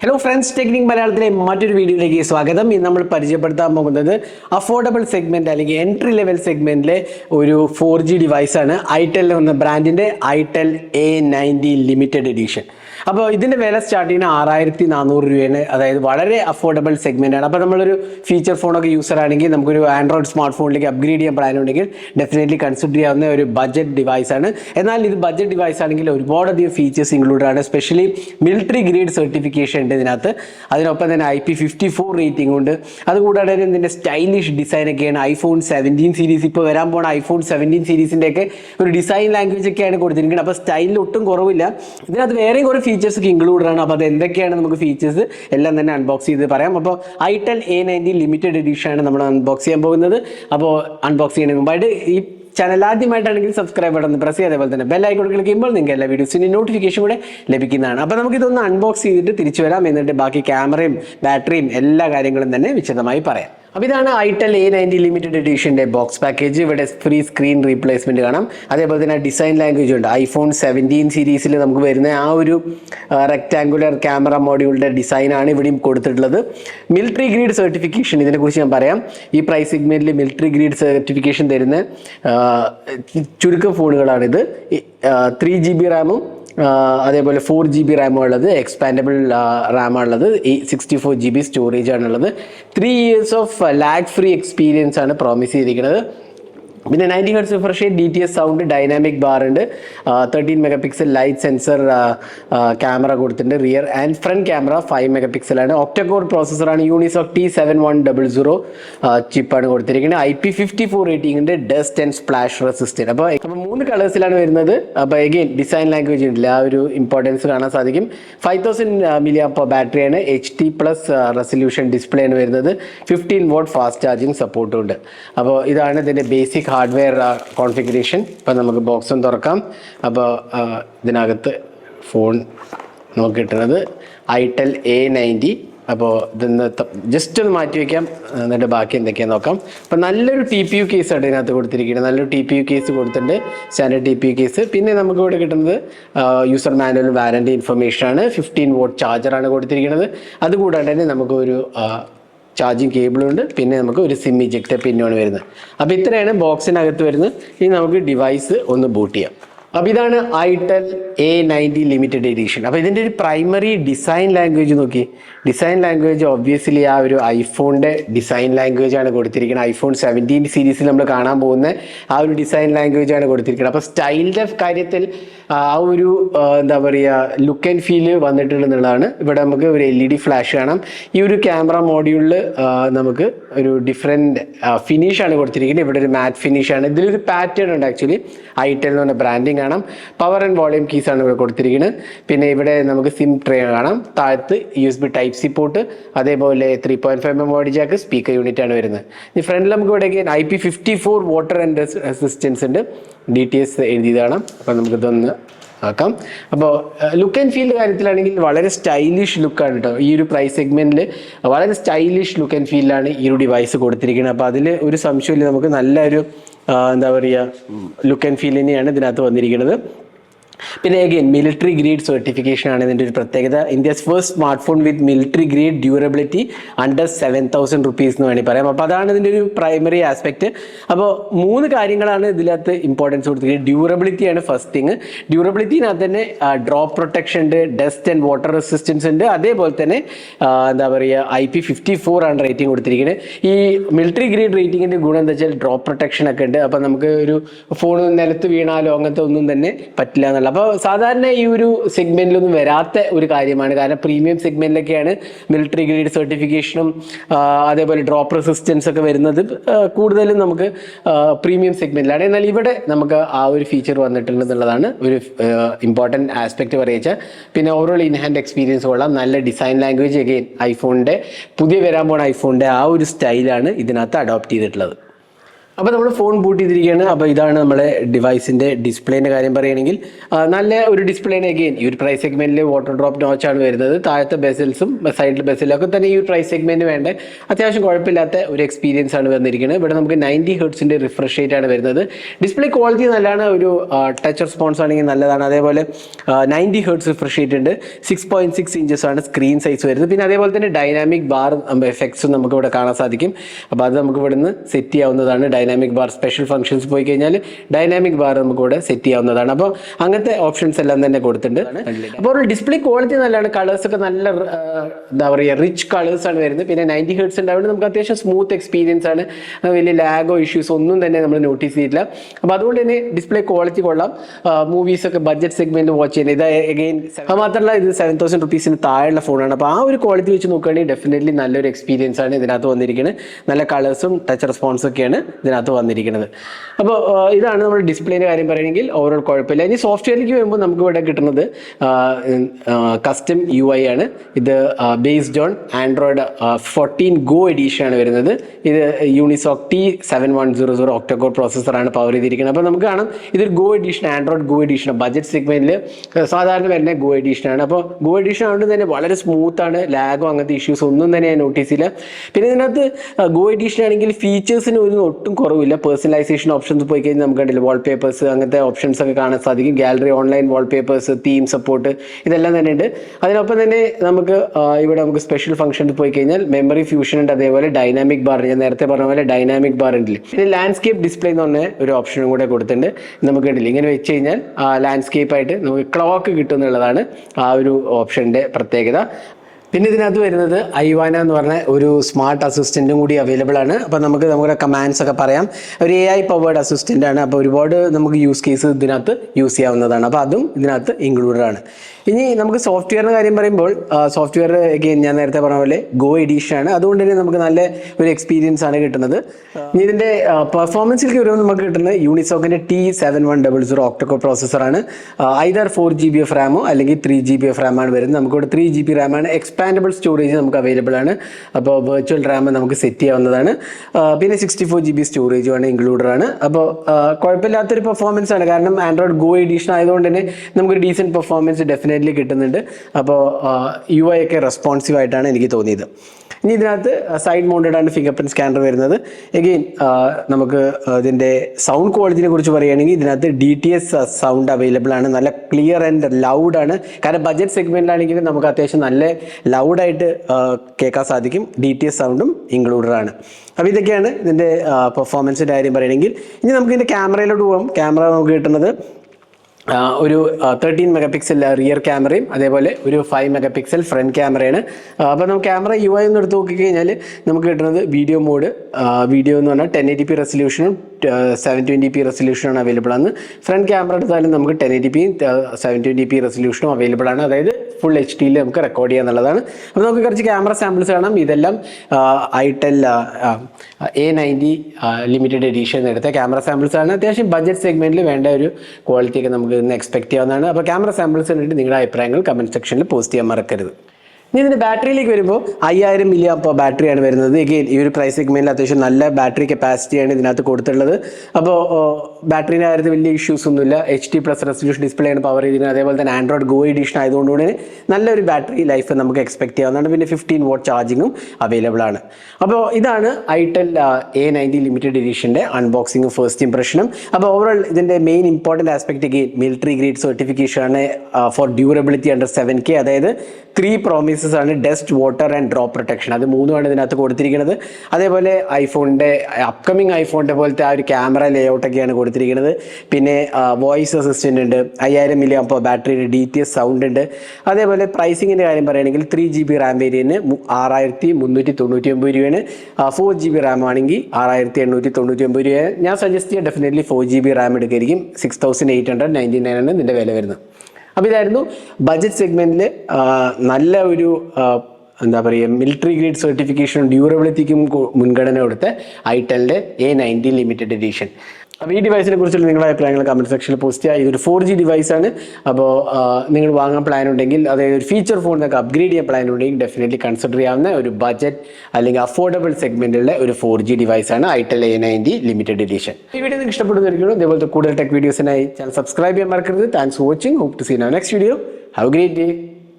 Hello friends technique മലയാളത്തിലെ മറ്റൊരു വീഡിയോയിലേക്ക് സ്വാഗതം. ഇന്ന് നമ്മൾ പരിചയപ്പെടുത്താൻ പോകുന്നത് അഫോർഡബിൾ സെഗ്മെന്റ് അല്ലെങ്കിൽ എൻട്രി ലെവൽ സെഗ്മെന്റിലെ ഒരു ഫോർ ജി ഡിവൈസാണ് ടെൽ എന്ന ബ്രാൻഡിന്റെ itel A ninety limited edition അപ്പോൾ ഇതിന്റെ വില സ്റ്റാർട്ട് ചെയ്യുന്ന ആറായിരത്തി നാനൂറ് രൂപയാണ്. അതായത് വളരെ അഫോർഡബിൾ സെഗ്മെന്റ് ആണ്. അപ്പോൾ നമ്മളൊരു ഫീച്ചർ ഫോണൊക്കെ യൂസർ ആണെങ്കിൽ നമുക്കൊരു ആൻഡ്രോയിഡ് സ്മാർട്ട് ഫോണിലേക്ക് അപ്ഗ്രേഡ് ചെയ്യാൻ പ്ലാൻ ഉണ്ടെങ്കിൽ ഡെഫിനറ്റ്ലി കൺസിഡർ ചെയ്യാവുന്ന ഒരു ബഡ്ജറ്റ് ഡിവൈസ് ആണ്. എന്നാൽ ഇത് ബഡ്ജറ്റ് ഡിവൈസ് ആണെങ്കിൽ ഒരുപാടധികം ഫീച്ചേഴ്സ് ഇൻക്ലൂഡ് ആണ്. സ്പെഷ്യലി മിലിറ്ററി ഗ്രേഡ് സർട്ടിഫിക്കേഷൻ ഉണ്ട് ഇതിനകത്ത്. അതിനൊപ്പം തന്നെ I P fifty four rating ഉണ്ട്. അതുകൂടാതെ തന്നെ ഇതിന്റെ സ്റ്റൈലിഷ് ഡിസൈൻ ഒക്കെയാണ്. ഐഫോൺ സെവന്റീൻ സീരീസ് ഇപ്പോൾ വരാൻ പോണ ഐഫോൺ സെവന്റീൻ സീരീസിന്റെ ഒക്കെ ഒരു ഡിസൈൻ ലാംഗ്വേജ് ഒക്കെയാണ് കൊടുത്തിരിക്കുന്നത്. അപ്പോൾ സ്റ്റൈലിൽ ഒട്ടും കുറവില്ല. ഇതിനകത്ത് വേറെയും കുറേ ഫീച്ചേഴ്സ് ഒക്കെ ഇൻക്ലൂഡ് ആണ്. അപ്പോൾ അത് എന്തൊക്കെയാണ് നമുക്ക് ഫീച്ചേഴ്സ് എല്ലാം തന്നെ അൺബോക്സ് ചെയ്ത് പറയാം. അപ്പോൾ itel A ninety limited edition ആണ് നമ്മൾ അൺബോക്സ് ചെയ്യാൻ പോകുന്നത്. അപ്പോൾ അൺബോക്സ് ചെയ്യുന്നതിന് മുമ്പായിട്ട് ഈ ചാനൽ ആദ്യമായിട്ടാണെങ്കിൽ സബ്സ്ക്രൈബ് ബട്ടൺ പ്രസ് ചെയ്യുക. അതേപോലെ തന്നെ ബെൽ കളിക്കുമ്പോൾ നിങ്ങൾക്ക് എല്ലാ വീഡിയോസിന്റെ നോട്ടിഫിക്കേഷൻ കൂടെ ലഭിക്കുന്നതാണ്. അപ്പോൾ നമുക്ക് ഇതൊന്ന് അൺബോക്സ് ചെയ്തിട്ട് തിരിച്ചു വരാം. എന്നിട്ട് ബാക്കി ക്യാമറയും ബാറ്ററിയും എല്ലാ കാര്യങ്ങളും തന്നെ വിശദമായി പറയാം. അപ്പോൾ ഇതാണ് ഐടെൽ എ നയന്റി ലിമിറ്റഡ് എഡിഷന്റെ ബോക്സ് പാക്കേജ് ഇവിടെ ഫ്രീ സ്ക്രീൻ റീപ്ലേസ്മെന്റ് കാണാം. അതേപോലെ തന്നെ ഡിസൈൻ ലാംഗ്വേജ് ഉണ്ട്. ഐഫോൺ സെവന്റീൻ സീരീസിൽ നമുക്ക് വരുന്ന ആ ഒരു റെക്റ്റാങ്കുലർ ക്യാമറ മോഡ്യൂളിന്റെ ഡിസൈനാണ് ഇവിടെയും കൊടുത്തിട്ടുള്ളത്. മിലിറ്ററി ഗ്രീഡ് സർട്ടിഫിക്കേഷൻ ഇതിനെക്കുറിച്ച് ഞാൻ പറയാം. ഈ പ്രൈസ് സെഗ്മെന്റിൽ മിലിറ്ററി ഗ്രീഡ് സർട്ടിഫിക്കേഷൻ തരുന്ന ചുരുക്കം ഫോണുകളാണിത് ത്രീ ജി ബി റാമും അതേപോലെ ഫോർ ജി ബി റാമുള്ളത് expandable റാമാണുള്ളത് sixty four G B storage ആണുള്ളത്. Three years of lag free experience ആണ് പ്രോമിസ് ചെയ്തിരിക്കുന്നത്. പിന്നെ ninety hertz refresh D T S sound dynamic bar ഉണ്ട്. Thirteen megapixel light sensor camera കൊടുത്തിട്ടുണ്ട്. Rear and front camera five mega പിക്സലാണ് ഒക്ടകോർ പ്രോസസ്സറാണ് Unisoc T seven one double zero ചിപ്പാണ് കൊടുത്തിരിക്കുന്നത്. I P fifty four rating ഉണ്ട്. Dust and splash resistant അപ്പോൾ അപ്പോൾ മൂന്ന് കളേഴ്സിലാണ് വരുന്നത്. അപ്പോൾ again design language ഉണ്ടല്ല ആ ഒരു ഇമ്പോർട്ടൻസ് കാണാൻ സാധിക്കും. ഫൈവ് തൗസൻഡ് മില്ലിയ അപ്പോൾ ബാറ്ററിയാണ് H D plus resolution display ആണ് വരുന്നത്. ഫിഫ്റ്റീൻ വോട്ട് ഫാസ്റ്റ് ചാർജിങ് സപ്പോർട്ടും ഉണ്ട്. അപ്പോൾ ഇതാണ് ഇതിന്റെ ബേസിക് ഹാർഡ്വെയർ കോൺഫിഗറേഷൻ ഇപ്പം നമുക്ക് ബോക്സും തുറക്കാം. അപ്പോൾ ഇതിനകത്ത് ഫോൺ നമുക്ക് കിട്ടുന്നത് ഐടെൽ എ നയന്റി അപ്പോൾ ഇതൊന്ന് ജസ്റ്റ് ഒന്ന് മാറ്റി വയ്ക്കാം. എന്നിട്ട് ബാക്കി എന്തൊക്കെയാണ് നോക്കാം. അപ്പോൾ നല്ലൊരു ടി പി യു കേസ് ആണ് ഇതിനകത്ത് കൊടുത്തിരിക്കുന്നത് നല്ലൊരു ടി പി യു കേസ് കൊടുത്തിട്ടുണ്ട്. Standard T P U case പിന്നെ നമുക്ക് ഇവിടെ കിട്ടുന്നത് യൂസർ മാനുവൽ വാറന്റി ഇൻഫർമേഷൻ ആണ്. ഫിഫ്റ്റീൻ വോട്ട് ചാർജറാണ് കൊടുത്തിരിക്കുന്നത്. അതുകൂടാണ്ട് തന്നെ നമുക്ക് ഒരു ചാർജിങ് കേബിളുണ്ട് പിന്നെ നമുക്ക് ഒരു സിം ഇജക്ടർ പിന്നുമാണ് വരുന്നത്. അപ്പോൾ ഇത്രയാണ് ബോക്സിനകത്ത് വരുന്നത്. ഇനി നമുക്ക് ഡിവൈസ് ഒന്ന് ബൂട്ട് ചെയ്യാം. അപ്പോൾ ഇതാണ് itel A ninety limited edition അപ്പോൾ ഇതിന്റെ ഒരു പ്രൈമറി ഡിസൈൻ ലാംഗ്വേജ് നോക്കി. ഡിസൈൻ ലാംഗ്വേജ് ഒബ്വിയസ്ലി ആ ഒരു ഐഫോണിന്റെ ഡിസൈൻ ലാംഗ്വേജ് ആണ് കൊടുത്തിരിക്കുന്നത്. ഐഫോൺ സെവന്റീൻ സീരീസിൽ നമ്മൾ കാണാൻ പോകുന്ന ആ ഒരു ഡിസൈൻ ലാംഗ്വേജ് ആണ് കൊടുത്തിരിക്കുന്നത്. അപ്പോൾ സ്റ്റൈലിന്റെ കാര്യത്തിൽ ആ ഒരു എന്താ പറയുക ലുക്ക് ആൻഡ് ഫീൽ വന്നിട്ടുണ്ടെന്നുള്ളതാണ് ഇവിടെ നമുക്ക് ഒരു എൽ ഇ ഡി ഫ്ലാഷ് കാണാം. ഈ ഒരു ക്യാമറ മോഡ്യൂളിൽ നമുക്ക് ഒരു ഡിഫറെന്റ് ഫിനിഷ് ആണ് കൊടുത്തിരിക്കുന്നത്. ഇവിടെ ഒരു മാറ്റ് ഫിനിഷ് ആണ്. ഇതിലൊരു പാറ്റേൺ ഉണ്ട് ആക്ച്വലി ഐടെൽ എന്ന് പറഞ്ഞ ബ്രാൻഡിങ് കാണാം പവർ ആൻഡ് വോളിയം കീസ് ആണ് ഇവിടെ കൊടുത്തിരിക്കുന്നത് പിന്നെ ഇവിടെ നമുക്ക് സിം ട്രേ കാണാം. താഴത്ത് U S B type C port അതേപോലെ three point five M body jack speaker unit ആണ് വരുന്നത്. ഇനി ഫ്രണ്ടിൽ നമുക്ക് ഇവിടെ I P fifty four water and resistance ഉണ്ട്. ഡി ടി എസ് എഴുതിയതാണ്. അപ്പം നമുക്കിതൊന്ന് ആക്കാം. അപ്പോൾ ലുക്ക് ആൻഡ് ഫീലിന്റെ കാര്യത്തിലാണെങ്കിൽ വളരെ സ്റ്റൈലിഷ് ലുക്കാണ് കേട്ടോ ഈ ഒരു പ്രൈസ് സെഗ്മെന്റിൽ വളരെ സ്റ്റൈലിഷ് ലുക്ക് ആൻഡ് ഫീലിലാണ് ഈ ഒരു ഡിവൈസ് കൊടുത്തിരിക്കുന്നത്. അപ്പോൾ അതിൽ ഒരു സംശയമില്ല നമുക്ക് നല്ലൊരു എന്താ പറയുക ലുക്ക് ആൻഡ് ഫീൽ തന്നെയാണ് ഇതിനകത്ത് വന്നിരിക്കുന്നത്. പിന്നെ അഗെയിൻ മിലിറ്ററി ഗ്രേഡ് സർട്ടിഫിക്കേഷൻ ആണ് ഇതിന്റെ ഒരു പ്രത്യേകത. India's first smart phone with military grade durability under seven thousand rupees എന്ന് വേണമെങ്കിൽ പറയാം. അപ്പോൾ അതാണ് ഇതിന്റെ ഒരു പ്രൈമറി ആസ്പെക്ട് അപ്പോൾ മൂന്ന് കാര്യങ്ങളാണ് ഇതിനകത്ത് ഇമ്പോർട്ടൻസ് കൊടുത്തിരിക്കുന്നത്. ഡ്യൂറബിലിറ്റി ആണ് ഫസ്റ്റ് തിങ് ഡ്യൂറബിലിറ്റിനകത്ത് തന്നെ ഡ്രോപ്പ് പ്രൊട്ടക്ഷൻ ഉണ്ട് ഡസ്റ്റ് ആൻഡ് വാട്ടർ റെസിസ്റ്റൻസ് ഉണ്ട്. അതേപോലെ തന്നെ എന്താ പറയുക ഐ പി ഫിഫ്റ്റി ഫോർ ആണ് റേറ്റിംഗ് കൊടുത്തിരിക്കുന്നത്. ഈ മിലിറ്ററി ഗ്രേഡ് റേറ്റിംഗിന്റെ ഗുണം എന്താ വെച്ചാൽ ഡ്രോപ്പ് പ്രൊട്ടക്ഷൻ ഒക്കെ ഉണ്ട്. അപ്പോൾ നമുക്ക് ഒരു ഫോൺ നിലത്ത് വീണാലോ അങ്ങനത്തെ ഒന്നും തന്നെ പറ്റില്ല എന്നുള്ള അപ്പോൾ സാധാരണ ഈ ഒരു സെഗ്മെന്റിലൊന്നും വരാത്ത ഒരു കാര്യമാണ്. കാരണം പ്രീമിയം സെഗ്മെന്റിലൊക്കെയാണ് മിലിറ്ററി ഗ്രേഡ് സർട്ടിഫിക്കേഷനും അതേപോലെ ഡ്രോപ്പ് റെസിസ്റ്റൻസ് ഒക്കെ വരുന്നത് കൂടുതലും നമുക്ക് പ്രീമിയം സെഗ്മെന്റിലാണ് എന്നാൽ ഇവിടെ നമുക്ക് ആ ഒരു ഫീച്ചർ വന്നിട്ടുണ്ട് എന്നുള്ളതാണ് ഒരു ഇമ്പോർട്ടന്റ് ആസ്പെക്ട് പറയുക. പിന്നെ ഓവറോൾ ഇൻഹാൻഡ് എക്സ്പീരിയൻസ് കൊള്ളാം. നല്ല ഡിസൈൻ ലാംഗ്വേജ് അഗെയിൻ ഐഫോണിന്റെ പുതിയ വരാൻ പോണ ഐഫോണിന്റെ ആ ഒരു സ്റ്റൈലാണ് ഇതിനകത്ത് അഡോപ്റ്റ് ചെയ്തിട്ടുള്ളത്. അപ്പോൾ നമ്മൾ ഫോൺ ബൂട്ട് ചെയ്തിരിക്കുകയാണ്. അപ്പോൾ ഇതാണ് നമ്മുടെ ഡിവൈസിന്റെ ഡിസ്പ്ലേന്റെ കാര്യം പറയുകയാണെങ്കിൽ നല്ല ഒരു ഡിസ്പ്ലേന് അഗെയിൻ ഈ ഒരു പ്രൈസ് സെഗ്മെന്റിൽ വാട്ടർ ഡ്രോപ്പ് നോച്ച് ആണ് വരുന്നത്. താഴത്തെ ബെസൽസും സൈഡിൽ ബെസലും ഒക്കെ തന്നെ ഈ ഒരു പ്രൈസ് സെഗ്മെന്റ് വേണ്ട. അത്യാവശ്യം കുഴപ്പമില്ലാത്ത ഒരു എക്സ്പീരിയൻസ് ആണ് വന്നിരിക്കുന്നത് ഇവിടെ നമുക്ക് നയന്റി ഹെർട്സിന്റെ റിഫ്രഷ് റേറ്റ് ആണ് വരുന്നത്. ഡിസ്പ്ലേ ക്വാളിറ്റി നല്ലതാണ്. ഒരു ടച്ച് റെസ്പോൺസ് ആണെങ്കിൽ നല്ലതാണ്. അതേപോലെ നയന്റി ഹെർട്സ് റിഫ്രഷ് റേറ്റ് ഉണ്ട്. സിക്സ് പോയിന്റ് സിക്സ് ഇഞ്ചസ് ആണ് സ്ക്രീൻ സൈസ് വരുന്നത്. പിന്നെ അതേപോലെ തന്നെ ഡൈനാമിക് ബാർ എഫക്ട്സും നമുക്ക് ഇവിടെ കാണാൻ സാധിക്കും. അപ്പോൾ അത് നമുക്ക് ഇവിടെ നിന്ന് സെറ്റ് ചെയ്യാവുന്നതാണ് ഡൈനാമിക് ബാർ സ്പെഷ്യൽ ഫംഗ്ഷൻസ് പോയി കഴിഞ്ഞാൽ ഡൈനാമിക് ബാർ നമുക്ക് ഇവിടെ സെറ്റ് ചെയ്യാവുന്നതാണ്. അപ്പോൾ അങ്ങനത്തെ ഓപ്ഷൻസ് എല്ലാം തന്നെ കൊടുത്തിട്ടുണ്ട്. അപ്പോൾ ഒരു ഡിസ്പ്ലേ ക്വാളിറ്റി നല്ലതാണ്. കളേഴ്സ് ഒക്കെ നല്ല എന്താ പറയുക റിച്ച് കളേഴ്സ് ആണ് വരുന്നത്. പിന്നെ നയന്റി ഹേർട്സ് ഉണ്ടാവുന്നത് നമുക്ക് അത്യാവശ്യം സ്മൂത്ത് എക്സ്പീരിയൻസ് ആണ്. വലിയ ലാഗോ ഇഷ്യൂസ് ഒന്നും തന്നെ നമ്മൾ നോട്ടീസ് ചെയ്തിട്ടില്ല. അപ്പോൾ അതുകൊണ്ട് തന്നെ ഡിസ്പ്ലേ ക്വാളിറ്റി കൊള്ളാം. മൂവീസ് ഒക്കെ ബഡ്ജറ്റ് സെഗ്മെന്റ് വാച്ച് ചെയ്യുന്നത് ഇത് എഗെയിൻ അത് മാത്രമല്ല ഇത് സെവൻ തൗസൻഡ് റുപ്പീസിന് താഴെയുള്ള ഫോണാണ് അപ്പോൾ ആ ഒരു ക്വാളിറ്റി വെച്ച് നോക്കുകയാണെങ്കിൽ ഡെഫിനറ്റ്ലി നല്ലൊരു എക്സ്പീരിയൻസ് ആണ് ഇതിനകത്ത് വന്നിരിക്കുന്നത് നല്ല കളേഴ്സും ടച്ച് റെസ്പോൺസും ഒക്കെയാണ് ഇതിനകത്ത് വന്നിരിക്കുന്നത്. അപ്പോൾ ഇതാണ് നമ്മൾ ഡിസ്പ്ലേന്റെ കാര്യം പറയുകയാണെങ്കിൽ ഓവറോൾ കുഴപ്പമില്ല. ഇനി സോഫ്റ്റ്വെയറിലേക്ക് വരുമ്പോൾ നമുക്ക് ഇവിടെ കിട്ടുന്നത് കസ്റ്റം യു ഐ ആണ്. ഇത് based on Android fourteen go edition ആണ് വരുന്നത്. ഇത് Unisoc T seven one zero zero octacore പ്രോസസ്സറാണ് power ചെയ്തിരിക്കുന്നത്. അപ്പോൾ നമുക്ക് കാണാം ഇതൊരു go edition Android go edition budget സെഗ്മെന്റിൽ സാധാരണ വരുന്ന ഗോ എഡീഷൻ ആണ്. അപ്പോൾ ഗോ എഡീഷൻ ആയതുകൊണ്ട് തന്നെ വളരെ സ്മൂത്ത് ആണ് ലാഗോ അങ്ങനത്തെ ഇഷ്യൂസ് ഒന്നും തന്നെ ഞാൻ നോട്ടീസ് ചെയ്യില്ല. പിന്നെ ഇതിനകത്ത് ഗോ എഡീഷൻ ആണെങ്കിൽ ഫീച്ചേഴ്സിന് ഒരു ഒട്ടും കുറവില്ല. പേഴ്സണലൈസേഷൻ ഓപ്ഷൻസ് പോയി കഴിഞ്ഞാൽ നമുക്ക് കണ്ടില്ല വാൾപേപ്പേഴ്സ് അങ്ങനത്തെ ഓപ്ഷൻസ് ഒക്കെ കാണാൻ സാധിക്കും. Gallery online wallpapers theme support ഇതെല്ലാം തന്നെ ഉണ്ട്. അതിനൊപ്പം തന്നെ നമുക്ക് ഇവിടെ നമുക്ക് സ്പെഷ്യൽ ഫംഗ്ഷൻസ് പോയി കഴിഞ്ഞാൽ മെമ്മറി ഫ്യൂഷൻ ഉണ്ട്. അതേപോലെ ഡൈനാമിക് ബാർ ഞാൻ നേരത്തെ പറഞ്ഞ പോലെ ഡൈനാമിക് ബാർ ഉണ്ട് പിന്നെ ലാൻഡ്സ്കേപ്പ് ഡിസ്പ്ലേ എന്ന് പറഞ്ഞ ഒരു ഓപ്ഷനും കൂടെ കൊടുത്തിട്ടുണ്ട്. നമുക്ക് കണ്ടില്ല ഇങ്ങനെ വെച്ച് കഴിഞ്ഞാൽ ലാൻഡ്സ്കേപ്പ് ആയിട്ട് നമുക്ക് ക്ലോക്ക് കിട്ടും എന്നുള്ളതാണ് ആ ഒരു ഓപ്ഷന്റെ പ്രത്യേകത. പിന്നെ ഇതിനകത്ത് വരുന്നത് ഐവാന എന്ന് പറഞ്ഞ ഒരു സ്മാർട്ട് അസിസ്റ്റന്റും കൂടി അവൈലബിൾ ആണ്. അപ്പോൾ നമുക്ക് നമ്മുടെ കമാൻഡ്സ് ഒക്കെ പറയാം. ഒരു എ ഐ പവേർഡ് അസിസ്റ്റന്റ് ആണ്. അപ്പോൾ ഒരുപാട് നമുക്ക് യൂസ് കേസ് ഇതിനകത്ത് യൂസ് ചെയ്യാവുന്നതാണ്. അപ്പോൾ അതും ഇതിനകത്ത് ഇൻക്ലൂഡഡ് ആണ്. ഇനി നമുക്ക് സോഫ്റ്റ്വെയറിന്റെ കാര്യം പറയുമ്പോൾ സോഫ്റ്റ്വെയർ ഞാൻ നേരത്തെ പറഞ്ഞ പോലെ ഗോ എഡീഷൻ ആണ്. അതുകൊണ്ട് തന്നെ നമുക്ക് നല്ല ഒരു എക്സ്പീരിയൻസ് ആണ് കിട്ടുന്നത്. ഇനി ഇതിന്റെ പെർഫോമൻസിലേക്ക് വരുമ്പോൾ നമുക്ക് കിട്ടുന്നത് യൂണിസോക്കിന്റെ T seven one double zero octa core പ്രോസസ്സറാണ് either four G B of റാമോ അല്ലെങ്കിൽ ത്രീ ജി ബി എഫ് റാമാണ് വരുന്നത്. നമുക്കിവിടെ ത്രീ ജി ബി റാമാണ് എക്സ്പാൻഡബിൾ സ്റ്റോറേജ് നമുക്ക് അവൈലബിൾ ആണ്. അപ്പോൾ വെർച്വൽ റാം നമുക്ക് സെറ്റ് ചെയ്യാവുന്നതാണ്. പിന്നെ സിക്സ്റ്റി ഫോർ ജി ബി സ്റ്റോറേജും ആണ് ഇൻക്ലൂഡഡ് ആണ്. അപ്പോൾ കുഴപ്പമില്ലാത്തൊരു പെർഫോമൻസ് ആണ്. കാരണം ആൻഡ്രോയിഡ് ഗോ എഡീഷൻ ആയതുകൊണ്ട് തന്നെ നമുക്കൊരു ഡീസന്റ് പെർഫോമൻസ് ഡെഫിനറ്റ്ലി കിട്ടുന്നുണ്ട്. അപ്പോൾ യു ഐ ഒക്കെ റെസ്പോൺസീവ് ആയിട്ടാണ് എനിക്ക് തോന്നിയത്. ഇനി ഇതിനകത്ത് സൈഡ് മൗണ്ടഡ് ആണ് ഫിംഗർ പ്രിന്റ് സ്കാനർ വരുന്നത് എഗെയിൻ നമുക്ക് ഇതിന്റെ സൗണ്ട് ക്വാളിറ്റിനെ കുറിച്ച് പറയുകയാണെങ്കിൽ ഇതിനകത്ത് D T S sound available ആണ്. നല്ല ക്ലിയർ ആൻഡ് ലൗഡ് ആണ്. കാരണം ബഡ്ജറ്റ് സെഗ്മെന്റിലാണെങ്കിൽ നമുക്ക് അത്യാവശ്യം നല്ല ലൗഡായിട്ട് കേൾക്കാൻ സാധിക്കും. ഡി ടി എസ് സൗണ്ടും ഇൻക്ലൂഡഡ് ആണ്. അപ്പോൾ ഇതൊക്കെയാണ് ഇതിന്റെ പെർഫോമൻസിന്റെ കാര്യം പറയുകയാണെങ്കിൽ. ഇനി നമുക്ക് ഇതിന്റെ ക്യാമറയിലോട്ട് പോകാം ക്യാമറ നമുക്ക് കിട്ടുന്നത് ഒരു തേർട്ടീൻ മെഗാ പിക്സൽ റിയർ ക്യാമറയും അതേപോലെ ഒരു ഫൈവ് മെഗാ പിക്സൽ ഫ്രണ്ട് ക്യാമറയാണ് അപ്പോൾ നമുക്ക് ക്യാമറ യു ഐ ഒന്ന് എടുത്ത് നോക്കിക്കഴിഞ്ഞാൽ നമുക്ക് കിട്ടുന്നത് വീഡിയോ മോഡ് വീഡിയോ എന്ന് പറഞ്ഞാൽ ടെൻ എയ്റ്റി പി റെസൊല്യൂഷനും സെവൻ ട്വന്റി പി റെസൊല്യൂഷനാണ് അവൈലബിൾ ആണ് ഫ്രണ്ട് ക്യാമറ എടുത്താലും നമുക്ക് ടെൻ എയ്റ്റി പിയും സെവൻ ട്വന്റി പി റെസൊല്യൂഷനും അവൈലബിൾ ആണ്. അതായത് ഫുൾ എച്ച് ഡിയിൽ നമുക്ക് റെക്കോർഡ് ചെയ്യാന്നുള്ളതാണ് അപ്പോൾ നമുക്ക് കുറച്ച് ക്യാമറ സാമ്പിൾസ് കാണാം. ഇതെല്ലാം itel A ninety limited edition എടുത്ത ക്യാമറ സാമ്പിൾസ് ആണ്. അത്യാവശ്യം ബഡ്ജറ്റ് സെഗ്മെന്റിൽ വേണ്ട ഒരു ക്വാളിറ്റിയൊക്കെ നമുക്ക് ഇന്ന് എക്സ്പെക്ട് ചെയ്യാവുന്നതാണ്. അപ്പോൾ ക്യാമറ സാമ്പിൾസ് കണ്ടിട്ട് നിങ്ങളുടെ അഭിപ്രായങ്ങൾ കമന്റ് സെക്ഷനിൽ പോസ്റ്റ് ചെയ്യാൻ മറക്കരുത്. ഇനി ഇതിന്റെ ബാറ്ററിയിലേക്ക് വരുമ്പോൾ അയ്യായിരം മില്ലി അപ്പോൾ ബാറ്ററിയാണ് വരുന്നത്. ഈ ഒരു പ്രൈസ് സെഗ്മെന്റിൽ അത്യാവശ്യം നല്ല ബാറ്ററി കപ്പാസിറ്റിയാണ് ഇതിനകത്ത് കൊടുത്തിട്ടുള്ളത്. അപ്പോൾ ബാറ്ററിന്റെ കാര്യത്തിൽ വലിയ ഇഷ്യൂസ് ഒന്നുമില്ല. H D plus resolution display ആണ് പവർ ചെയ്തിരുന്നത് അതേപോലെ തന്നെ ആൻഡ്രോയിഡ് ഗോ എഡിഷൻ ആയതുകൊണ്ട് തന്നെ നല്ലൊരു ബാറ്ററി ലൈഫ് നമുക്ക് എക്സ്പെക്ട് ചെയ്യാവുന്നതാണ്. പിന്നെ ഫിഫ്റ്റീൻ വോട്ട് ചാർജിങ്ങും അവൈലബിൾ ആണ്. അപ്പോൾ ഇതാണ് ഐടെൽ എ നയന്റി ലിമിറ്റഡ് എഡീഷന്റെ അൺബോക്സിംഗ് ഫസ്റ്റ് ഇംപ്രഷനും അപ്പോൾ ഓവറോൾ ഇതിന്റെ main important aspect military grade certification ആണ് for durability under seven K അതായത് ത്രീ പ്രോമിസസ് ആണ് dust water and drop protection അത് മൂന്നുമാണ് ഇതിനകത്ത് കൊടുത്തിരിക്കുന്നത്. അതേപോലെ ഐഫോണിന്റെ അപ്കമിങ് ഐഫോണിന്റെ പോലത്തെ ആ ഒരു ക്യാമറ ലേ ഔട്ടൊക്കെയാണ് കൊടുത്തിരിക്കുന്നത്. പിന്നെ വോയിസ് അസിസ്റ്റന്റ് ഉണ്ട് അയ്യായിരം മില്ലി അപ്പോൾ ബാറ്ററിയുടെ ഡി ടി എസ് സൗണ്ട് ഉണ്ട്. അതേപോലെ പ്രൈസിങ്ങിന്റെ കാര്യം പറയുകയാണെങ്കിൽ three G B RAM variant ആറായിരത്തി മുന്നൂറ്റി തൊണ്ണൂറ്റി ഒമ്പത് രൂപയാണ് ഫോർ ജി ബി റാം ആണെങ്കിൽ ആറായിരത്തി എണ്ണൂറ്റി തൊണ്ണൂറ്റി ഒമ്പത് രൂപയാണ്. ഞാൻ സജസ്റ്റ് ചെയ്യാം definitely four G B RAM എടുക്കായിരിക്കും six thousand eight hundred ninety nine ആണ് ഇതിന്റെ വില വരുന്നത്. അപ്പോൾ ഇതായിരുന്നു ബജറ്റ് സെഗ്മെന്റിൽ നല്ല ഒരു എന്താ പറയുക മിലിറ്ററി ഗ്രേഡ് സർട്ടിഫിക്കേഷനും ഡ്യൂറബിലിറ്റിക്കും മുൻഗണന കൊടുത്ത ടെലിന്റെ എ നയന്റി ലിമിറ്റഡ് എഡീഷൻ അപ്പോൾ ഈ ഡിവൈസിനെ കുറിച്ചുള്ള നിങ്ങളുടെ അഭിപ്രായങ്ങൾ കമന്റ് സെക്ഷനിൽ പോസ്റ്റ് ചെയ്യുക. ഇതൊരു ഫോർ ജി ഡിവൈസ് ആണ്. അപ്പോൾ നിങ്ങൾ വാങ്ങാൻ പ്ലാൻ ഉണ്ടെങ്കിൽ അതായത് ഒരു ഫീച്ചർ ഫോൺ നിങ്ങൾക്ക് അപ്ഗ്രേഡ് ചെയ്യാൻ പ്ലാൻ ഉണ്ടെങ്കിൽ ഡെഫിനറ്റ്ലി കൺസിഡർ ചെയ്യാവുന്ന ഒരു ബജറ്റ് അല്ലെങ്കിൽ അഫോർഡബിൾ സെഗ്മെന്റിലെ ഒരു ഫോർ ജി ഡിവൈസ് ആണ് itel A ninety limited edition ഈ വീഡിയോ നിങ്ങൾക്ക് ഇഷ്ടപ്പെടുന്നതായിരിക്കും. ഇതേപോലത്തെ കൂടുതൽ ടെക് വീഡിയോസിനായി ചാനൽ സബ്സ്ക്രൈബ് ചെയ്യാൻ മറക്കരുത്. Thanks for watching hope to see no next video have great day